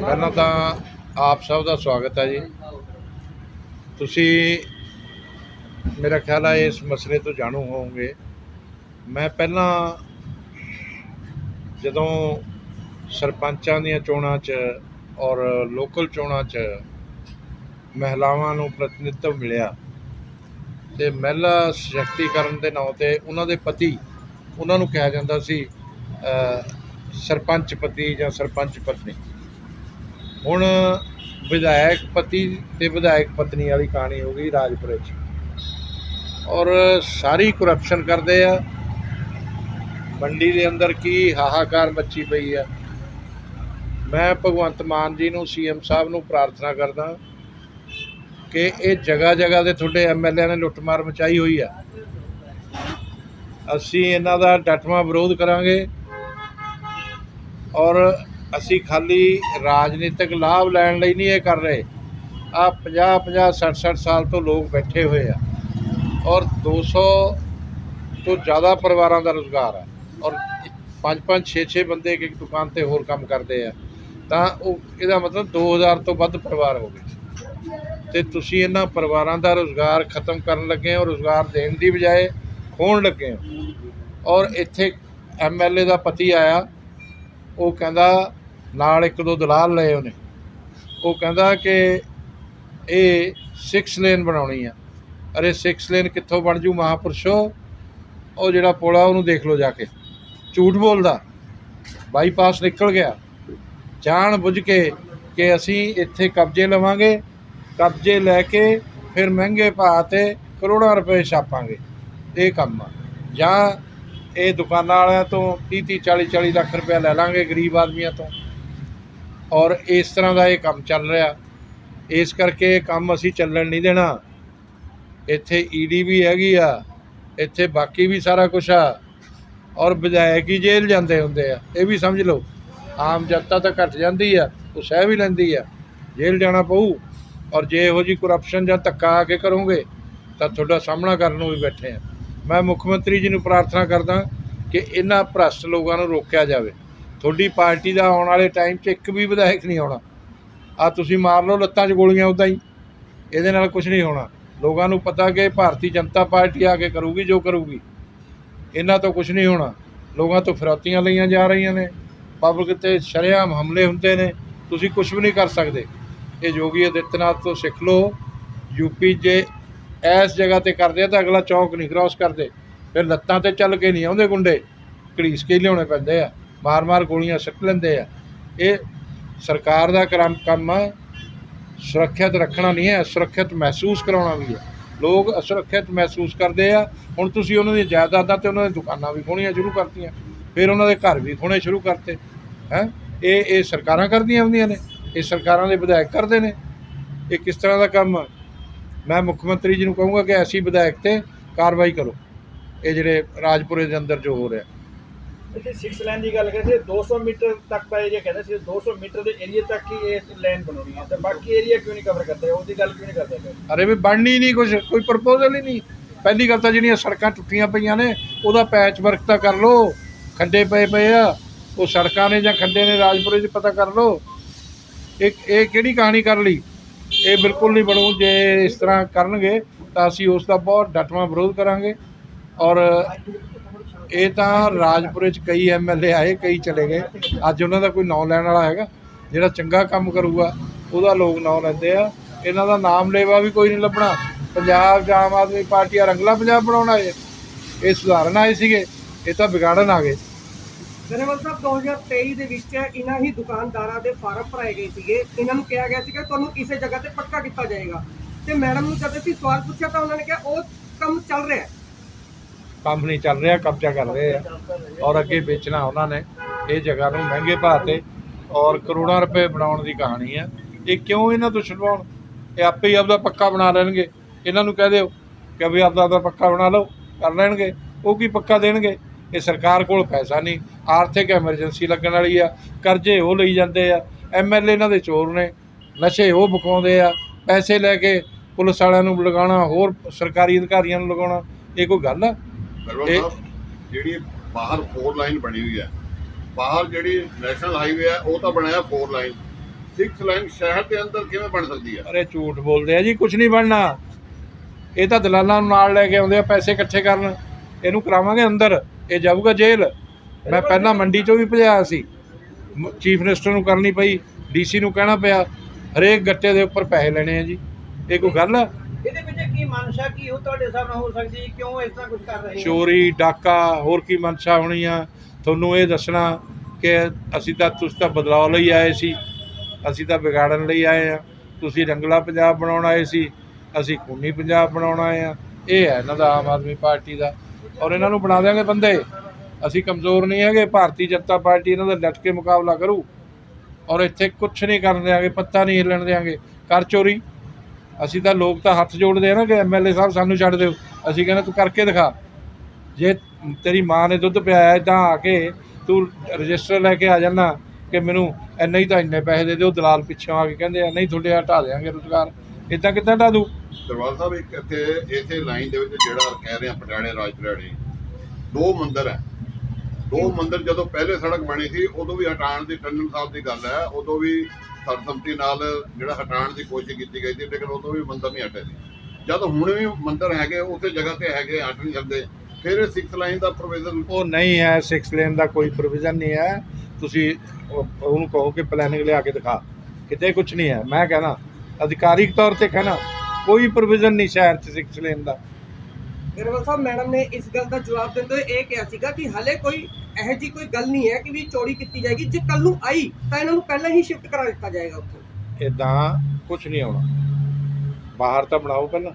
ਪਹਿਲਾਂ ਤਾਂ ਆਪ ਸਭ ਦਾ ਸਵਾਗਤ ਹੈ ਜੀ। ਤੁਸੀਂ ਮੇਰਾ ਖਿਆਲ ਹੈ ਇਸ ਮਸਲੇ ਤੋਂ ਜਾਣੂ ਹੋਵੋਗੇ। ਮੈਂ ਪਹਿਲਾਂ ਜਦੋਂ ਸਰਪੰਚਾਂ ਦੀਆਂ ਚੋਣਾਂ 'ਚ ਔਰ ਲੋਕਲ ਚੋਣਾਂ 'ਚ ਮਹਿਲਾਵਾਂ ਨੂੰ ਪ੍ਰਤੀਨਿਧਤਵ ਮਿਲਿਆ ਤੇ ਮਹਿਲਾ ਸਸ਼ਕਤੀਕਰਨ ਦੇ ਨਾਂ ਤੇ ਉਹਨਾਂ ਦੇ ਪਤੀ ਉਹਨਾਂ ਨੂੰ ਕਿਹਾ ਜਾਂਦਾ ਸੀ ਸਰਪੰਚ ਪਤੀ ਜਾਂ ਸਰਪੰਚ ਪਤਨੀ। ਹੁਣ ਵਿਧਾਇਕ ਪਤੀ ਤੇ ਵਿਧਾਇਕ ਪਤਨੀ ਵਾਲੀ ਕਹਾਣੀ ਹੋ ਗਈ ਰਾਜਪੁਰੇ 'ਚ। ਔਰ ਸਾਰੀ ਕਰਪਸ਼ਨ ਕਰਦੇ ਆ। ਮੰਡੀ ਦੇ ਅੰਦਰ ਕੀ ਹਾਹਾਕਾਰ ਮੱਚੀ ਪਈ ਆ। ਮੈਂ ਭਗਵੰਤ ਮਾਨ ਜੀ ਨੂੰ ਸੀਐਮ ਸਾਹਿਬ ਨੂੰ ਪ੍ਰਾਰਥਨਾ ਕਰਦਾ ਕਿ ਇਹ ਜਗ੍ਹਾ ਜਗ੍ਹਾ ਦੇ ਤੁਹਾਡੇ ਐਮਐਲਏ ਨੇ ਲੁੱਟਮਾਰ ਮਚਾਈ ਹੋਈ ਆ। ਅਸੀਂ ਇਹਨਾਂ ਦਾ ਡਟਵਾਂ ਵਿਰੋਧ ਕਰਾਂਗੇ। ਔਰ ਅਸੀਂ ਖਾਲੀ ਰਾਜਨੀਤਿਕ ਲਾਭ ਲੈਣ ਲਈ ਨਹੀਂ ਇਹ ਕਰ ਰਹੇ। ਆ 50 50 60 60 ਸਾਲ ਤੋਂ ਲੋਕ ਬੈਠੇ ਹੋਏ ਆ। ਔਰ 200 ਤੋਂ ਜ਼ਿਆਦਾ ਪਰਿਵਾਰਾਂ ਦਾ ਰੁਜ਼ਗਾਰ ਆ। ਔਰ 5 5 6 6 ਬੰਦੇ ਇੱਕ ਇੱਕ ਦੁਕਾਨ ਤੇ ਹੋਰ ਕੰਮ ਕਰਦੇ ਆ। ਤਾਂ ਉਹ ਇਹਦਾ ਮਤਲਬ 2000 ਤੋਂ ਵੱਧ ਪਰਿਵਾਰ ਹੋ ਗਏ। ਤੇ ਤੁਸੀਂ ਇਹਨਾਂ ਪਰਿਵਾਰਾਂ ਦਾ ਰੁਜ਼ਗਾਰ ਖਤਮ ਕਰਨ ਲੱਗੇ ਹੋ, ਰੁਜ਼ਗਾਰ ਦੇਣ ਦੀ ਬਜਾਏ ਖੋਣ ਲੱਗੇ ਹੋ। ਔਰ ਇੱਥੇ ਐਮਐਲਏ ਦਾ ਪਤੀ ਆਇਆ। ਉਹ ਕਹਿੰਦਾ, ਨਾਲ ਇੱਕ ਦੋ ਦਲਾਲ ਲਏ ਉਹਨੇ। ਉਹ ਕਹਿੰਦਾ ਕਿ ਇਹ 6 ਲੇਨ ਬਣਾਉਣੀ ਆ। ਅਰੇ 6 ਲੇਨ ਕਿੱਥੋਂ ਬਣ ਜੂ ਮਹਾਪੁਰਸ਼ੋ? ਉਹ ਜਿਹੜਾ ਪੁਲ ਆ, ਉਹਨੂੰ ਦੇਖ ਲਓ ਜਾ ਕੇ। ਝੂਠ ਬੋਲਦਾ। ਬਾਈਪਾਸ ਨਿਕਲ ਗਿਆ। ਜਾਣ ਬੁੱਝ ਕੇ ਕਿ ਅਸੀਂ ਇੱਥੇ ਕਬਜ਼ੇ ਲਵਾਂਗੇ। ਕਬਜ਼ੇ ਲੈ ਕੇ ਫਿਰ ਮਹਿੰਗੇ ਭਾਅ ਤੇ ਕਰੋੜਾਂ ਰੁਪਏ ਛਾਪਾਂਗੇ। ਇਹ ਕੰਮ ਆ। ਜਾਂ ਇਹ ਦੁਕਾਨਾਂ ਵਾਲਿਆਂ ਤੋਂ 30 30 40 40 ਲੱਖ ਰੁਪਏ ਲੈ ਲਾਂਗੇ ਗਰੀਬ ਆਦਮੀਆਂ ਤੋਂ। ਔਰ ਇਸ ਤਰ੍ਹਾਂ ਦਾ ਇਹ ਕੰਮ ਚੱਲ ਰਿਹਾ। ਇਸ ਕਰਕੇ ਇਹ ਕੰਮ ਅਸੀਂ ਚੱਲਣ ਨਹੀਂ ਦੇਣਾ। ਇੱਥੇ ਈਡੀ ਵੀ ਹੈਗੀ ਆ। ਇੱਥੇ ਬਾਕੀ ਵੀ ਸਾਰਾ ਕੁਝ ਆ। ਔਰ ਵਿਧਾਇਕ ਹੀ ਜੇਲ੍ਹ ਜਾਂਦੇ ਹੁੰਦੇ ਆ। ਇਹ ਵੀ ਸਮਝ ਲਓ, ਆਮ ਜਨਤਾ ਤਾਂ ਘਟ ਜਾਂਦੀ ਆ, ਉਹ ਸਹਿ ਵੀ ਲੈਂਦੀ ਆ। ਜੇਲ੍ਹ ਜਾਣਾ ਪਊ। ਔਰ ਜੇ ਇਹੋ ਜੀ ਕਰਪਸ਼ਨ ਜਾਂ ਧੱਕਾ ਆ ਕੇ ਕਰੋਗੇ, ਤਾਂ ਤੁਹਾਡਾ ਸਾਹਮਣਾ ਕਰਨ ਨੂੰ ਵੀ ਬੈਠੇ ਆ। ਮੈਂ ਮੁੱਖ ਮੰਤਰੀ ਜੀ ਨੂੰ ਪ੍ਰਾਰਥਨਾ ਕਰਦਾ ਕਿ ਇਹਨਾਂ ਭ੍ਰਸ਼ਟ ਲੋਕਾਂ ਨੂੰ ਰੋਕਿਆ ਜਾਵੇ। ਤੁਹਾਡੀ ਪਾਰਟੀ ਦਾ ਆਉਣ ਵਾਲੇ ਟਾਈਮ 'ਚ ਇੱਕ ਵੀ ਵਿਧਾਇਕ ਨਹੀਂ ਆਉਣਾ। ਆ ਤੁਸੀਂ ਮਾਰ ਲਓ ਲੱਤਾਂ 'ਚ ਗੋਲੀਆਂ ਉਦਾਂ ਹੀ। ਇਹਦੇ ਨਾਲ ਕੁਝ ਨਹੀਂ ਹੋਣਾ। ਲੋਕਾਂ ਨੂੰ ਪਤਾ ਕਿ ਭਾਰਤੀ ਜਨਤਾ ਪਾਰਟੀ ਆ ਕੇ ਕਰੂਗੀ, ਜੋ ਕਰੂਗੀ। ਇਹਨਾਂ ਤੋਂ ਕੁਝ ਨਹੀਂ ਹੋਣਾ। ਲੋਕਾਂ ਤੋਂ ਫਿਰੌਤੀਆਂ ਲਈਆਂ ਜਾ ਰਹੀਆਂ ਨੇ। ਪਬਲਿਕ ਤੇ ਸ਼ਰੇਆਮ ਹਮਲੇ ਹੁੰਦੇ ਨੇ। ਤੁਸੀਂ ਕੁਝ ਵੀ ਨਹੀਂ ਕਰ ਸਕਦੇ। ਇਹ ਯੋਗੀ ਆਦਿੱਤਿਆਨਾਥ ਤੋਂ ਸਿੱਖ ਲਓ। ਯੂਪੀ ਜੇ ਇਸ ਜਗ੍ਹਾ ਤੇ ਕਰਦੇ ਆ ਤਾਂ ਅਗਲਾ ਚੌਂਕ ਨਹੀਂ ਕ੍ਰਾਸ ਕਰਦੇ। ਫਿਰ ਲੱਤਾਂ ਤੇ ਚੱਲ ਕੇ ਨਹੀਂ ਆਉਂਦੇ ਗੁੰਡੇ। ਘੜੀਸ ਕੇ ਲਿਆਉਣੇ ਪੈਂਦੇ ਆ। ਮਾਰ-ਮਾਰ ਗੋਲੀਆਂ ਸਿੱਟ ਲੈਂਦੇ ਆ। ਇਹ ਸਰਕਾਰ ਦਾ ਕਰਮ ਕੰਮ ਆ। ਸੁਰੱਖਿਅਤ ਰੱਖਣਾ ਨਹੀਂ ਹੈ, ਸੁਰੱਖਿਅਤ ਮਹਿਸੂਸ ਕਰਾਉਣਾ ਵੀ ਹੈ। ਲੋਕ ਅਸੁਰੱਖਿਅਤ ਮਹਿਸੂਸ ਕਰਦੇ ਆ। ਹੁਣ ਤੁਸੀਂ ਉਹਨਾਂ ਦੀਆਂ ਜਾਇਦਾਦਾਂ ਤੇ ਉਹਨਾਂ ਦੀਆਂ ਦੁਕਾਨਾਂ ਵੀ ਖੋਣੀਆਂ ਸ਼ੁਰੂ ਕਰਤੀਆਂ। ਫਿਰ ਉਹਨਾਂ ਦੇ ਘਰ ਵੀ ਖੋਣੇ ਸ਼ੁਰੂ ਕਰਤੇ। ਹੈ? ਇਹ ਇਹ ਸਰਕਾਰਾਂ ਕਰਦੀਆਂ ਹੁੰਦੀਆਂ ਨੇ। ਇਹ ਸਰਕਾਰਾਂ ਦੇ ਵਿਧਾਇਕ ਕਰਦੇ ਨੇ। ਇਹ ਕਿਸ ਤਰ੍ਹਾਂ ਦਾ ਕੰਮ ਆ? ਮੈਂ ਮੁੱਖ ਮੰਤਰੀ ਜੀ ਨੂੰ ਕਹੂੰਗਾ ਕਿ ਐਸੀ ਵਿਧਾਇਕ ਤੇ ਕਾਰਵਾਈ ਕਰੋ। ਇਹ ਜਿਹੜੇ ਰਾਜਪੁਰੇ ਦੇ ਅੰਦਰ ਜੋ ਹੋ ਰਿਹਾ। ਤੇ 6 ਲਾਈਨ ਦੀ ਗੱਲ ਕਰਦੇ 200 ਮੀਟਰ ਤੱਕ ਦਾ ਏਰੀਆ ਕਹਿੰਦੇ ਸੀ 200 ਮੀਟਰ ਦੇ ਏਰੀਆ ਤੱਕ ਹੀ ਇਹ ਲਾਈਨ ਬਣਾਉਣੀ ਹੈ। ਤੇ ਬਾਕੀ ਏਰੀਆ ਕਿਉਂ ਨਹੀਂ ਕਵਰ ਕਰਦੇ? ਉਹਦੀ ਗੱਲ ਕਿਉਂ ਨਹੀਂ ਕਰਦੇ? ਅਰੇ ਵੀ ਬਣਨੀ ਨਹੀਂ ਕੁਝ ਕੋਈ ਪ੍ਰਪੋਜ਼ਲ ਹੀ ਨਹੀਂ। ਪਹਿਲੀ ਗੱਲ ਤਾਂ ਜਿਹੜੀਆਂ ਸੜਕਾਂ ਟੁੱਟੀਆਂ ਪਈਆਂ ਨੇ ਉਹਦਾ ਪੈਚ ਵਰਕ ਤਾਂ ਕਰ ਲਓ। ਖੱਡੇ ਪਏ ਪਏ ਆ। ਉਹ ਸੜਕਾਂ ਨੇ ਜਾਂ ਖੱਡੇ ਨੇ ਰਾਜਪੁਰੇ 'ਚ ਪਤਾ ਕਰ ਲਓ। ਇਹ ਇਹ ਕਿਹੜੀ ਕਹਾਣੀ ਕਰ ਲਈ? ਇਹ ਬਿਲਕੁਲ ਨਹੀਂ ਬਣੂ, ਜੇ ਇਸ ਤਰ੍ਹਾਂ ਕਰਨਗੇ ਤਾਂ ਅਸੀਂ ਉਸ ਦਾ ਬਹੁਤ ਡਟਵਾਂ ਵਿਰੋਧ ਕਰਾਂਗੇ। ਔਰ ਇਹ ਤਾਂ ਰਾਜਪੁਰੇ 'ਚ ਕਈ ਐਮਐਲਏ ਆਏ, ਕਈ ਚਲੇ ਗਏ। ਅੱਜ ਉਹਨਾਂ ਦਾ ਕੋਈ ਨਾਂ ਲੈਣ ਵਾਲਾ ਹੈਗਾ, ਜਿਹੜਾ ਚੰਗਾ ਕੰਮ ਕਰੂਗਾ, ਉਹਦਾ ਲੋਕ ਨਾਂ ਲੈਂਦੇ ਆ। ਇਹਨਾਂ ਦਾ ਨਾਮ ਲੇਵਾ ਵੀ ਕੋਈ ਨਹੀਂ ਲੱਭਣਾ। ਪੰਜਾਬ 'ਚ ਆਮ ਆਦਮੀ ਪਾਰਟੀ ਆ, ਰੰਗਲਾ ਪੰਜਾਬ ਬਣਾਉਣ ਆਏ। ਇਹ ਸੁਧਾਰਨ ਆਏ ਸੀਗੇ, ਇਹ ਤਾਂ ਵਿਗਾੜਨ ਆ ਗਏ। ਗਰੇਵਾਲ ਸਾਹਿਬ 2023 ਦੇ ਵਿੱਚ ਇਹਨਾਂ ਹੀ ਦੁਕਾਨਦਾਰਾਂ ਦੇ ਫਾਰਮ ਭਰਾਏ ਗਏ ਸੀਗੇ। ਇਹਨਾਂ ਨੂੰ ਕਿਹਾ ਗਿਆ ਸੀਗਾ, ਤੁਹਾਨੂੰ ਕਿਸੇ ਜਗ੍ਹਾ ਤੇ ਪੱਕਾ ਕੀਤਾ ਜਾਏਗਾ। ਤੇ ਮੈਡਮ ਨੂੰ ਜਦ ਅਸੀਂ ਸਵਾਲ ਪੁੱਛਿਆ ਤਾਂ ਉਹਨਾਂ ਨੇ ਕਿਹਾ, ਉਹ ਕੰਮ ਚੱਲ ਰਿਹਾ ਕੰਮ ਨਹੀਂ ਚੱਲ ਰਿਹਾ, ਕਬਜ਼ਾ ਕਰ ਰਹੇ ਆ। ਔਰ ਅੱਗੇ ਵੇਚਣਾ ਉਹਨਾਂ ਨੇ। ਇਹ ਜਗ੍ਹਾ ਨੂੰ ਮਹਿੰਗੇ ਭਾਅ ਤੇ ਔਰ ਕਰੋੜਾਂ ਰੁਪਏ ਬਣਾਉਣ ਦੀ ਕਹਾਣੀ ਆ। ਇਹ ਕਿਉਂ ਇਹਨਾਂ ਤੋਂ ਛੁਡਵਾਉਣ? ਇਹ ਆਪੇ ਹੀ ਆਪਦਾ ਪੱਕਾ ਬਣਾ ਲੈਣਗੇ। ਇਹਨਾਂ ਨੂੰ ਕਹਿ ਦਿਓ ਕਿ ਵੀ ਆਪਦਾ ਆਪਦਾ ਪੱਕਾ ਬਣਾ ਲਓ, ਕਰ ਲੈਣਗੇ। ਉਹ ਕੀ ਪੱਕਾ ਦੇਣਗੇ? ਇਹ ਸਰਕਾਰ ਕੋਲ ਪੈਸਾ ਨਹੀਂ ਆਰਥਿਕ ਐਮਰਜੈਂਸੀ ਲੱਗਣ ਵਾਲੀ ਆ ਕਰਜ਼ੇ ਉਹ ਲਈ ਜਾਂਦੇ ਆ ਐਮਐਲਏ ਇਹਨਾਂ ਦੇ ਚੋਰ ਨੇ ਨਸ਼ੇ ਉਹ ਬਕਾਉਂਦੇ ਆ ਪੈਸੇ ਲੈ ਕੇ ਪੁਲਿਸ ਵਾਲਿਆਂ ਨੂੰ ਲਗਾਉਣਾ ਹੋਰ ਸਰਕਾਰੀ ਅਧਿਕਾਰੀਆਂ ਨੂੰ ਲਗਾਉਣਾ ਇਹ ਕੋਈ ਗੱਲ ਆ? ਜਿਹੜੀ ਬਾਹਰ ਫੋਰ ਲਾਈਨ ਬਣੀ ਹੋਈ ਹੈ ਬਾਹਰ ਜਿਹੜੀ ਨੈਸ਼ਨਲ ਹਾਈਵੇ ਹੈ ਉਹ ਤਾਂ ਬਣਾਇਆ ਫੋਰ ਲਾਈਨ ਸਿਕਸ ਲਾਈਨ ਸ਼ਹਿਰ ਦੇ ਅੰਦਰ ਕਿਵੇਂ ਬਣ ਸਕਦੀ ਹੈ ਅਰੇ ਝੂਠ ਬੋਲਦੇ ਆ ਜੀ ਕੁਝ ਨਹੀਂ ਬਣਨਾ। ਇਹ ਤਾਂ ਦਲਾਲਾਂ ਨੂੰ ਨਾਲ ਲੈ ਕੇ ਆਉਂਦੇ ਆ ਪੈਸੇ ਇਕੱਠੇ ਕਰਨ। ਇਹਨੂੰ ਕਰਾਵਾਂਗੇ ਅੰਦਰ ਇਹ ਜਾਊਗਾ ਜੇਲ੍ਹ। ਮੈਂ ਪਹਿਲਾਂ ਮੰਡੀ ਚੋਂ ਵੀ ਭਜਾਇਆ ਸੀ। ਚੀਫ ਮਿਨਿਸਟਰ ਨੂੰ ਕਰਨੀ ਪਈ ਡੀਸੀ ਨੂੰ ਕਹਿਣਾ ਪਿਆ ਹਰੇਕ ਗੱਟੇ ਦੇ ਉੱਪਰ ਪੈਸੇ ਲੈਣੇ ਆ ਜੀ। ਇਹ ਕੋਈ ਗੱਲ ਆ? ਇਹਦੇ ਵਿੱਚ ਕੀ ਮਨਸ਼ਾ ਕੀ ਹੋ ਤੁਹਾਡੇ ਹਿਸਾਬ ਨਾਲ ਹੋ ਸਕਦੀ ਹੈ? ਕਿਉਂ ਇਸ ਤਰ੍ਹਾਂ ਕੁਝ ਕਰ ਰਹੇ ਹੋ? ਚੋਰੀ ਡਾਕਾ ਹੋਰ ਕੀ ਮਨਸ਼ਾ ਹੋਣੀ ਆ? ਤੁਹਾਨੂੰ ਇਹ ਦੱਸਣਾ ਕਿ ਅਸੀਂ ਤਾਂ ਤੁਸੀਂ ਤਾਂ ਬਦਲਾਅ ਲਈ ਆਏ ਸੀ। ਅਸੀਂ ਤਾਂ ਵਿਗਾੜਨ ਲਈ ਆਏ ਆ। ਤੁਸੀਂ ਰੰਗਲਾ ਪੰਜਾਬ ਬਣਾਉਣ ਆਏ ਸੀ। ਅਸੀਂ ਖੂਨੀ ਪੰਜਾਬ ਬਣਾਉਣ ਆਏ ਆ। ਇਹ ਹੈ ਇਹਨਾਂ ਦਾ ਆਮ ਆਦਮੀ ਪਾਰਟੀ ਦਾ। ਔਰ ਇਹਨਾਂ ਨੂੰ ਬਣਾ ਦਿਆਂਗੇ ਬੰਦੇ। ਅਸੀਂ ਕਮਜ਼ੋਰ ਨਹੀਂ ਹੈਗੇ, ਭਾਰਤੀ ਜਨਤਾ ਪਾਰਟੀ ਇਹਨਾਂ ਦਾ ਡਟ ਕੇ ਮੁਕਾਬਲਾ ਕਰੂ। ਔਰ ਇੱਥੇ ਕੁਝ ਨਹੀਂ ਕਰਨ ਦਿਆਂਗੇ, ਪੱਤਾ ਨਹੀਂ ਹਿੱਲਣ ਦਿਆਂਗੇ। ਕਰ ਚੋਰੀ। ਅਸੀਂ ਤਾਂ ਲੋਕ ਤਾਂ ਹੱਥ ਜੋੜਦੇ ਆ ਨਾ ਕਿ ਐਮਐਲਏ ਸਾਹਿਬ ਸਾਨੂੰ ਛੱਡ ਦਿਓ। ਅਸੀਂ ਕਹਿੰਦੇ ਤੂੰ ਕਰਕੇ ਦਿਖਾ। ਜੇ ਤੇਰੀ ਮਾਂ ਨੇ ਦੁੱਧ ਪਿਆਇਆ ਇਦਾਂ ਆ ਕੇ ਤੂੰ ਰਜਿਸਟਰ ਲੈ ਕੇ ਆ ਜਾਣਾ ਕਿ ਮੈਨੂੰ ਇੰਨੇ ਹੀ ਤਾਂ ਇੰਨੇ ਪੈਸੇ ਦੇ ਦਿਓ, ਦਲਾਲ ਪਿੱਛੋਂ ਆ ਕੇ ਕਹਿੰਦੇ ਆ, ਨਹੀਂ ਤੁਹਾਡੇ ਹਟਾ ਦੇਾਂਗੇ ਰੁਜ਼ਗਾਰ। ਇਦਾਂ ਕਿੱਦਾਂ ਹਟਾ ਦੂ ਦਰਬਾਰ ਸਾਹਿਬ ਇੱਕ ਇੱਥੇ ਇਸੇ ਲਾਈਨ ਦੇ ਵਿੱਚ ਜਿਹੜਾ ਕਹਿ ਰਹੇ ਆ ਪਟਿਆਲੇ ਰਾਜਪੁਰਾੜੇ ਦੋ ਮੰਦਿਰ ਹੈ। ਦੋ ਮੰਦਿਰ ਜਦੋਂ ਪਹਿਲੇ ਸੜਕ ਬਣੀ ਸੀ ਉਦੋਂ ਵੀ ਹਟਾਉਣ ਦੀ ਟੰਡਨ ਸਾਹਿਬ ਦੀ ਗੱਲ ਹੈ। ਉਦੋਂ ਵੀ ਸਰਸਮਤੀ ਨਾਲ ਜਿਹੜਾ ਹਟਾਉਣ ਦੀ ਕੋਸ਼ਿਸ਼ ਕੀਤੀ ਗਈ ਸੀ ਲੇਕਿਨ ਉਦੋਂ ਵੀ ਮੰਦਿਰ ਨਹੀਂ ਹਟੇ ਸੀ। ਜਦ ਹੁਣ ਵੀ ਮੰਦਿਰ ਹੈਗੇ ਉਸੇ ਜਗ੍ਹਾ ਤੇ ਹੈਗੇ ਹਟ ਨਹੀਂ ਸਕਦੇ ਫਿਰ ਇਹ ਸਿਕਸ ਲਾਈਨ ਦਾ ਪ੍ਰੋਵੀਜ਼ਨ ਉਹ ਨਹੀਂ ਹੈ 6 ਲੇਨ ਦਾ ਕੋਈ ਪ੍ਰੋਵੀਜ਼ਨ ਨਹੀਂ ਹੈ। ਤੁਸੀਂ ਉਹ- ਉਹਨੂੰ ਕਹੋ ਕਿ ਪਲੈਨਿੰਗ ਲਿਆ ਕੇ ਦਿਖਾ। ਕਿਤੇ ਕੁਝ ਨਹੀਂ ਹੈ। ਮੈਂ ਕਹਿਣਾ ਅਧਿਕਾਰਿਕ ਤੌਰ ਤੇ ਕਹਿਣਾ ਕੋਈ ਪ੍ਰੋਵੀਜ਼ਨ ਨਹੀਂ ਸ਼ਹਿਰ 'ਚ 6 ਲੇਨ ਦਾ। ਗਿਰਵਲ ਸਾਹਿਬ ਮੈਡਮ ਨੇ ਇਸ ਗੱਲ ਦਾ ਜਵਾਬ ਦਿੰਦੇ ਹੋਏ ਇਹ ਕਿਹਾ ਸੀਗਾ ਕਿ ਹਲੇ ਕੋਈ ਇਹੋ ਜੀ ਕੋਈ ਗੱਲ ਨਹੀਂ ਹੈ ਕਿ ਵੀ ਚੋਰੀ ਕੀਤੀ ਜਾਏਗੀ। ਜੇ ਕੱਲ ਨੂੰ ਆਈ ਤਾਂ ਇਹਨਾਂ ਨੂੰ ਪਹਿਲਾਂ ਹੀ ਸ਼ਿਫਟ ਕਰਾ ਦਿੱਤਾ ਜਾਏਗਾ ਉੱਥੇ। ਇਦਾਂ ਕੁਝ ਨਹੀਂ ਆਉਣਾ। ਬਾਹਰ ਤਾਂ ਬਣਾਓ ਪਹਿਲਾਂ।